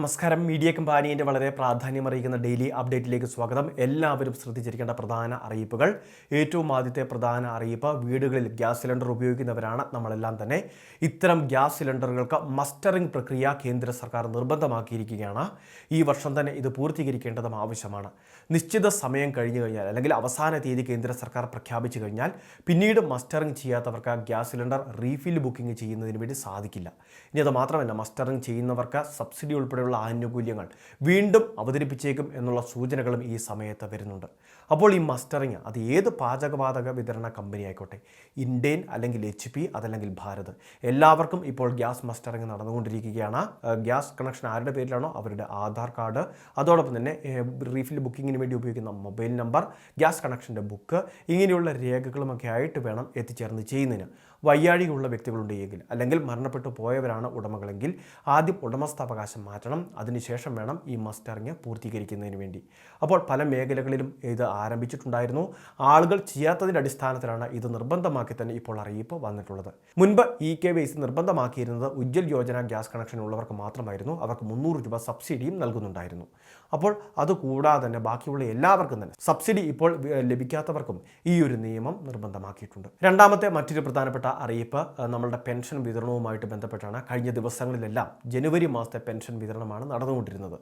നമസ്കാരം. മീഡിയ കമ്പാനിയുടെ വളരെ പ്രാധാന്യം അറിയിക്കുന്ന ഡെയിലി അപ്ഡേറ്റിലേക്ക് സ്വാഗതം. എല്ലാവരും ശ്രദ്ധിച്ചിരിക്കേണ്ട പ്രധാന അറിയിപ്പുകൾ. ഏറ്റവും ആദ്യത്തെ പ്രധാന അറിയിപ്പ് വീടുകളിൽ ഗ്യാസ് സിലിണ്ടർ ഉപയോഗിക്കുന്നവരാണ് നമ്മളെല്ലാം തന്നെ. ഇത്തരം ഗ്യാസ് സിലിണ്ടറുകൾക്ക് മസ്റ്ററിംഗ് പ്രക്രിയ കേന്ദ്ര സർക്കാർ നിർബന്ധമാക്കിയിരിക്കുകയാണ്. ഈ വർഷം തന്നെ ഇത് പൂർത്തീകരിക്കേണ്ടതും ആവശ്യമാണ്. നിശ്ചിത സമയം കഴിഞ്ഞു കഴിഞ്ഞാൽ അല്ലെങ്കിൽ അവസാന തീയതി കേന്ദ്ര സർക്കാർ പ്രഖ്യാപിച്ചു കഴിഞ്ഞാൽ പിന്നീട് മസ്റ്ററിംഗ് ചെയ്യാത്തവർക്ക് ഗ്യാസ് സിലിണ്ടർ റീഫിൽ ബുക്കിംഗ് ചെയ്യുന്നതിന് വേണ്ടി സാധിക്കില്ല. ഇനി അത് മാത്രമല്ല മസ്റ്ററിംഗ് ചെയ്യുന്നവർക്ക് സബ്സിഡി ഉൾപ്പെടെയുള്ള ആനുകൂല്യങ്ങൾ വീണ്ടും അവതരിപ്പിച്ചേക്കും എന്നുള്ള സൂചനകളും ഈ സമയത്ത് വരുന്നുണ്ട്. അപ്പോൾ ഈ മസ്റ്ററിങ് അത് ഏത് പാചകവാതക വിതരണ കമ്പനി ആയിക്കോട്ടെ ഇന്ത്യൻ അല്ലെങ്കിൽ എച്ച് പി അതല്ലെങ്കിൽ ഭാരത് എല്ലാവർക്കും ഇപ്പോൾ ഗ്യാസ് മസ്റ്ററിങ് നടന്നുകൊണ്ടിരിക്കുകയാണ്. ഗ്യാസ് കണക്ഷൻ ആരുടെ പേരിലാണോ? അവരുടെ ആധാർ കാർഡ്. അതോടൊപ്പം തന്നെ റീഫിൽ ബുക്കിങ്ങിന് വേണ്ടി ഉപയോഗിക്കുന്ന മൊബൈൽ നമ്പർ ഗ്യാസ് കണക്ഷന്റെ ബുക്ക് ഇങ്ങനെയുള്ള രേഖകളുമൊക്കെ ആയിട്ട് വേണം എത്തിച്ചേർന്ന് ചെയ്യുന്നതിന്. വയ്യാഴികയുള്ള വ്യക്തികളുണ്ടെങ്കിൽ അല്ലെങ്കിൽ മരണപ്പെട്ടു പോയവരാണ് ഉടമകളെങ്കിൽ ആദ്യം ഉടമസ്ഥാവകാശം മാറ്റണം അതിനുശേഷം വേണം ഈ മസ്റ്ററിങ് പൂർത്തീകരിക്കുന്നതിന് വേണ്ടി. അപ്പോൾ പല മേഖലകളിലും ഇത് ആരംഭിച്ചിട്ടുണ്ടായിരുന്നു. ആളുകൾ ചെയ്യാത്തതിന്റെ അടിസ്ഥാനത്തിലാണ് ഇത് നിർബന്ധമാക്കി തന്നെ ഇപ്പോൾ അറിയിപ്പ് വന്നിട്ടുള്ളത്. മുൻപ് ഇ കെ വൈ സി നിർബന്ധമാക്കിയിരുന്നത് ഉജ്ജൽ യോജന ഗ്യാസ് കണക്ഷൻ ഉള്ളവർക്ക് മാത്രമായിരുന്നു. അവർക്ക് മുന്നൂറ് രൂപ സബ്സിഡിയും നൽകുന്നുണ്ടായിരുന്നു. അപ്പോൾ അതുകൂടാതെ തന്നെ ബാക്കിയുള്ള എല്ലാവർക്കും തന്നെ സബ്സിഡി ഇപ്പോൾ ലഭിക്കാത്തവർക്കും ഈ ഒരു നിയമം നിർബന്ധമാക്കിയിട്ടുണ്ട്. രണ്ടാമത്തെ മറ്റൊരു പ്രധാനപ്പെട്ട അറിയിപ്പ് നമ്മളുടെ പെൻഷൻ വിതരണവുമായിട്ട് ബന്ധപ്പെട്ടാണ് കഴിഞ്ഞ ദിവസങ്ങളിലെല്ലാം ജനുവരി മാസത്തെ പെൻഷൻ വിതരണമാണ് നടന്നുകൊണ്ടിരുന്നത്.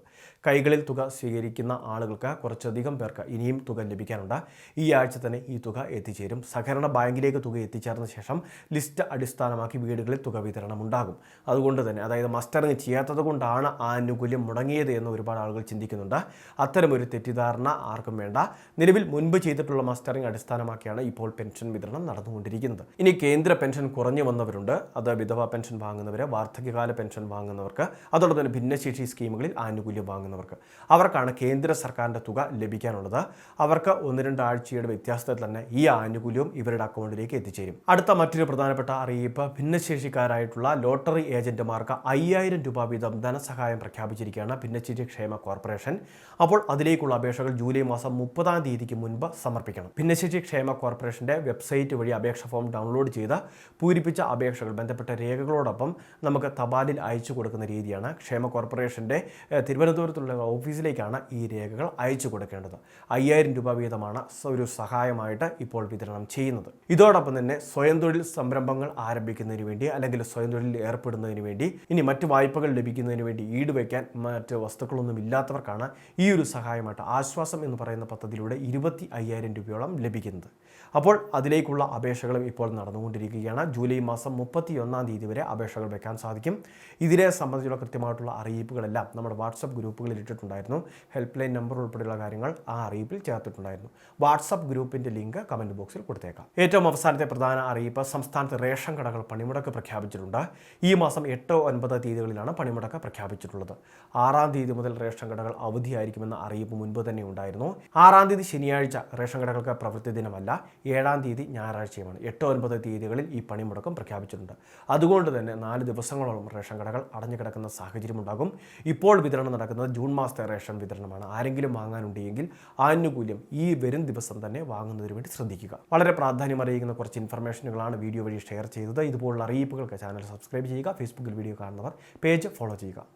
കൈകളിൽ തുക സ്വീകരിക്കുന്ന ആളുകൾക്ക് കുറച്ചധികം പേർക്ക് ഇനിയും തുക ലഭിക്കാനുണ്ട്. ഈ ആഴ്ച തന്നെ ഈ തുക എത്തിച്ചേരും. സഹകരണ ബാങ്കിലേക്ക് തുക എത്തിച്ചേർന്ന ശേഷം ലിസ്റ്റ് അടിസ്ഥാനമാക്കി വീടുകളിൽ തുക വിതരണം ഉണ്ടാകും അതുകൊണ്ട് തന്നെ അതായത് മസ്റ്ററിങ് ചെയ്യാത്തത് കൊണ്ടാണ് ആ ആനുകൂല്യം മുടങ്ങിയത് എന്ന് ഒരുപാട് ആളുകൾ ചിന്തിക്കുന്നുണ്ട്. അത്തരമൊരു തെറ്റിദ്ധാരണ ആർക്കും വേണ്ട. നിലവിൽ മുൻപ് ചെയ്തിട്ടുള്ള മസ്റ്ററിങ് അടിസ്ഥാനമാക്കിയാണ് ഇപ്പോൾ പെൻഷൻ വിതരണം നടന്നുകൊണ്ടിരിക്കുന്നത്. ഇനി കേന്ദ്ര പെൻഷൻ കുറഞ്ഞു വന്നവരുണ്ട്. അത് വിധവ പെൻഷൻ വാങ്ങുന്നവർ വാർദ്ധക്യകാല പെൻഷൻ വാങ്ങുന്നവർക്ക് അതോടൊപ്പം തന്നെ ഭിന്നശേഷി സ്കീമുകളിൽ ആനുകൂല്യം വാങ്ങുന്നവർക്ക്. അവർക്കാണ് കേന്ദ്ര സർക്കാരിന്റെ തുക ലഭിക്കാനുള്ളത്. അവർക്ക് ഒന്ന് രണ്ട് ആഴ്ചയുടെ വ്യത്യാസത്തിൽ തന്നെ ഈ ആനുകൂല്യവും ഇവരുടെ അക്കൗണ്ടിലേക്ക് എത്തിച്ചേരും. അടുത്ത മറ്റൊരു പ്രധാനപ്പെട്ട അറിയിപ്പ് ഭിന്നശേഷിക്കാരായിട്ടുള്ള ലോട്ടറി ഏജന്റുമാർക്ക് അയ്യായിരം രൂപ വീതം ധനസഹായം പ്രഖ്യാപിച്ചിരിക്കുകയാണ് ഭിന്നശേഷി ക്ഷേമ കോർപ്പറേഷൻ. അപ്പോൾ അതിലേക്കുള്ള അപേക്ഷകൾ ജൂലൈ മാസം മുപ്പതാം തീയതിക്ക് മുൻപ് സമർപ്പിക്കണം. ഭിന്നശേഷി ക്ഷേമ കോർപ്പറേഷന്റെ വെബ്സൈറ്റ് വഴി അപേക്ഷ ഫോം ഡൗൺലോഡ് ചെയ്ത് പൂരിപ്പിച്ച അപേക്ഷകൾ ബന്ധപ്പെട്ട രേഖകളോടൊപ്പം നമുക്ക് തപാലിൽ അയച്ചു കൊടുക്കുന്ന രീതിയാണ് ക്ഷേമ കോർപ്പറേഷന്റെ തിരുവനന്തപുരത്തുള്ള ഓഫീസിലേക്കാണ് ഈ രേഖകൾ അയച്ചു കൊടുക്കേണ്ടത്. അയ്യായിരം രൂപ വീതമാണ് ഒരു സഹായമായിട്ട് ഇപ്പോൾ വിതരണം ചെയ്യുന്നത്. ഇതോടൊപ്പം തന്നെ സ്വയം തൊഴിൽ സംരംഭങ്ങൾ ആരംഭിക്കുന്നതിന് വേണ്ടി അല്ലെങ്കിൽ സ്വയം തൊഴിലിൽ ഏർപ്പെടുന്നതിന് വേണ്ടി ഇനി മറ്റ് വായ്പകൾ ലഭിക്കുന്നതിന് വേണ്ടി ഈട് വയ്ക്കാൻ മറ്റ് വസ്തുക്കളൊന്നും ഇല്ലാത്തവർക്കാണ് ഈ ഒരു സഹായമായിട്ട് ആശ്വാസം എന്ന് പറയുന്ന പദ്ധതിയിലൂടെ ഇരുപത്തി അയ്യായിരം രൂപയോളം ലഭിക്കുന്നത്. അപ്പോൾ അതിലേക്കുള്ള അപേക്ഷകളും ഇപ്പോൾ നടന്നുകൊണ്ടിരിക്കുകയാണ് ജൂലൈ മാസം മുപ്പത്തി ഒന്നാം തീയതി വരെ അപേക്ഷകൾ വെക്കാൻ സാധിക്കും. ഇതിനെ സംബന്ധിച്ചുള്ള കൃത്യമായിട്ടുള്ള അറിയിപ്പുകളെല്ലാം നമ്മുടെ വാട്സപ്പ് ഗ്രൂപ്പുകളിൽ ഇട്ടിട്ടുണ്ടായിരുന്നു. ഹെൽപ്പ് ലൈൻ നമ്പർ ഉൾപ്പെടെയുള്ള കാര്യങ്ങൾ ആ അറിയിപ്പിൽ ചേർത്തിട്ടുണ്ടായിരുന്നു. വാട്സപ്പ് ഗ്രൂപ്പിന്റെ ലിങ്ക് കമന്റ് ബോക്സിൽ കൊടുത്തേക്കാം. ഏറ്റവും അവസാനത്തെ പ്രധാന അറിയിപ്പ് സംസ്ഥാനത്ത് റേഷൻ കടകൾ പണിമുടക്ക് പ്രഖ്യാപിച്ചിട്ടുണ്ട്. ഈ മാസം എട്ടോ ഒൻപത് തീയതികളിലാണ് പണിമുടക്ക് പ്രഖ്യാപിച്ചിട്ടുള്ളത്. ആറാം തീയതി മുതൽ റേഷൻ കടകൾ അവധിയായിരിക്കുമെന്ന അറിയിപ്പ് മുൻപ് തന്നെ ഉണ്ടായിരുന്നു. ആറാം തീയതി ശനിയാഴ്ച റേഷൻ കടകൾക്ക് പ്രവൃത്തി ദിനമല്ല ഏഴാം തീയതി ഞായറാഴ്ചയുമാണ്. എട്ടോ ഒൻപത് തീയതികളിൽ ഈ പണിമുടക്കം പ്രഖ്യാപിച്ചിട്ടുണ്ട്. അതുകൊണ്ട് തന്നെ നാല് ദിവസങ്ങളോളം റേഷൻ കടകൾ അടഞ്ഞു കിടക്കുന്ന സാഹചര്യമുണ്ടാകും. ഇപ്പോൾ വിതരണം നടക്കുന്നത് ജൂൺ മാസത്തെ റേഷൻ വിതരണമാണ്. ആരെങ്കിലും വാങ്ങാനുണ്ടെങ്കിൽ ആനുകൂല്യം ഈ വരും ദിവസം തന്നെ വാങ്ങുന്നതിന് വേണ്ടി ശ്രദ്ധിക്കുക. വളരെ പ്രാധാന്യം അറിയിക്കുന്ന കുറച്ച് ഇൻഫർമേഷനുകളാണ് വീഡിയോ വഴി ഷെയർ ചെയ്തത്. ഇതുപോലുള്ള അറിയിപ്പുകൾക്ക് ചാനൽ സബ്സ്ക്രൈബ് ചെയ്യുക. ഫേസ്ബുക്കിൽ വീഡിയോ കാണുന്നവർ പേജ് ഫോളോ ചെയ്യുക.